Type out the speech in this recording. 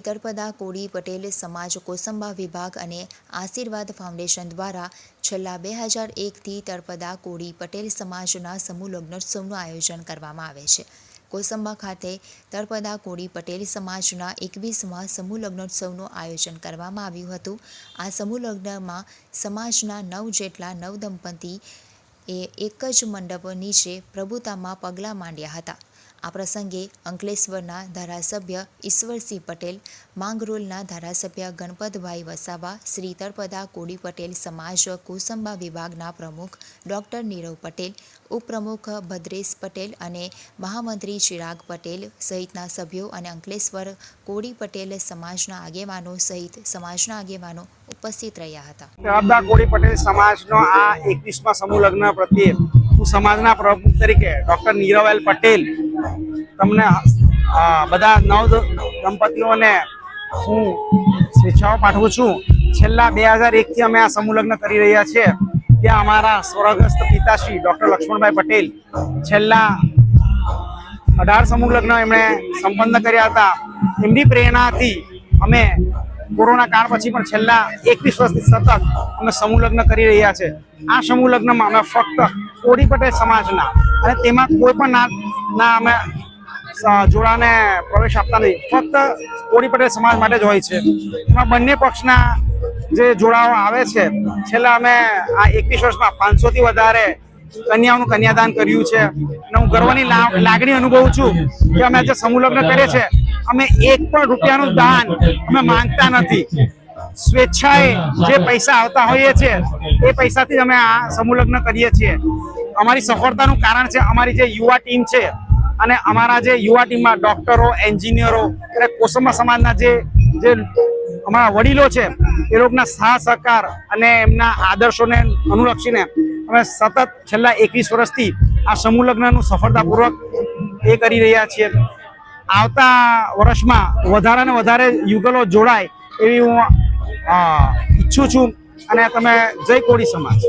તળપદા કોળી પટેલ સમાજ કોસંબા વિભાગ અને આશીર્વાદ ફાઉન્ડેશન દ્વારા છેલ્લા બે હજાર એકથી તળપદા કોળી પટેલ સમાજના સમૂહ લગ્નોત્સવનું આયોજન કરવામાં આવે છે. કોસંબા ખાતે તળપદા કોળી પટેલ સમાજના એકવીસમાં સમૂહ લગ્નોત્સવનું આયોજન કરવામાં આવ્યું હતું. આ સમૂહ લગ્નમાં સમાજના નવ જેટલા નવ દંપતી એ એક જ મંડપ નીચે પ્રભુતામાં પગલાં માંડ્યા હતા. આ પ્રસંગે અંકલેશ્વરના ધારાસભ્ય ઈશ્વરસિંહ પટેલ, માંગરોલના ધારાસભ્ય ગણપતભાઈ વસાવા, શ્રી તળપદા કોડી પટેલ સમાજ કુસંબા વિભાગના પ્રમુખ ડૉક્ટર નીરવ પટેલ, ઉપપ્રમુખ ભદ્રેશ પટેલ અને મહામંત્રી ચિરાગ પટેલ સહિતના સભ્યો અને અંકલેશ્વર કોડી પટેલ સમાજના આગેવાનો સહિત સમાજના આગેવાનો ઉપસ્થિત રહ્યા હતા. તળપદા કોળી પટેલ સમાજનો આ એકવીસમાં સમૂહ લગ્ન પ્રત્યે સમાજના પ્રમુખ તરીકે ડૉક્ટર નીરવ પટેલ તમને બધા નવ દંપતીઓને હું સ્વેચ્છાઓ પાઠવું છું. છેલ્લા બે હજાર એકથી અમે આ સમૂહ લગ્ન કરી રહ્યા છીએ ત્યાં અમારા સ્વર્ગસ્થ પિતાશ્રી ડૉક્ટર લક્ષ્મણભાઈ પટેલ છેલ્લા અઢાર સમૂહ લગ્ન એમણે સંપન્ન કર્યા હતા. એમની પ્રેરણાથી અમે કોરોના કાળ પછી પણ છેલ્લા એકવીસ વર્ષથી સતત અમે સમૂહ લગ્ન કરી રહ્યા છે. આ સમૂહ લગ્નમાં અમે ફક્ત કોળી પટેલ સમાજના અને તેમાં કોઈ પણ ના અમે જોડાને પ્રવેશ આપતા નહીં. ફક્ત કોળી પટેલ સમાજ માટે જ હોય છે. એમાં બંને પક્ષના જે જોડાઓ આવે છે, છેલ્લા અમે આ એકવીસ વર્ષમાં પાંચસોથી વધારે કન્યાઓનું કન્યાદાન કર્યું છે. અને હું ગર્વની લાગણી અનુભવું છું કે અમે જે સમૂહલગ્ન કરીએ છીએ. અમે એક પણ રૂપિયાનું દાન અમે માંગતા નથી. સ્વેચ્છાએ જે પૈસા આવતા હોઈએ છીએ, એ પૈસાથી અમે આ સમૂહલગ્ન કરીએ છીએ. અમારી સફળતાનું કારણ છે, અમારી જે યુવા ટીમ છે અને અમારા જે યુવા ટીમમાં ડોક્ટરો, એન્જિનિયરો અને કોસંબા સમાજના જે જે અમારા વડીલો છે, એ લોકોના સાહ સહકાર અને એમના આદર્શોને અનુલક્ષીને અમે સતત છેલ્લા એકવીસ વર્ષથી આ સમૂહ લગ્નનું સફળતાપૂર્વક એ કરી રહ્યા છીએ. આવતા વર્ષમાં વધારે વધારે યુગલો જોડાય એવી હું ઈચ્છું છું. અને તમે જય કોળી સમાજ.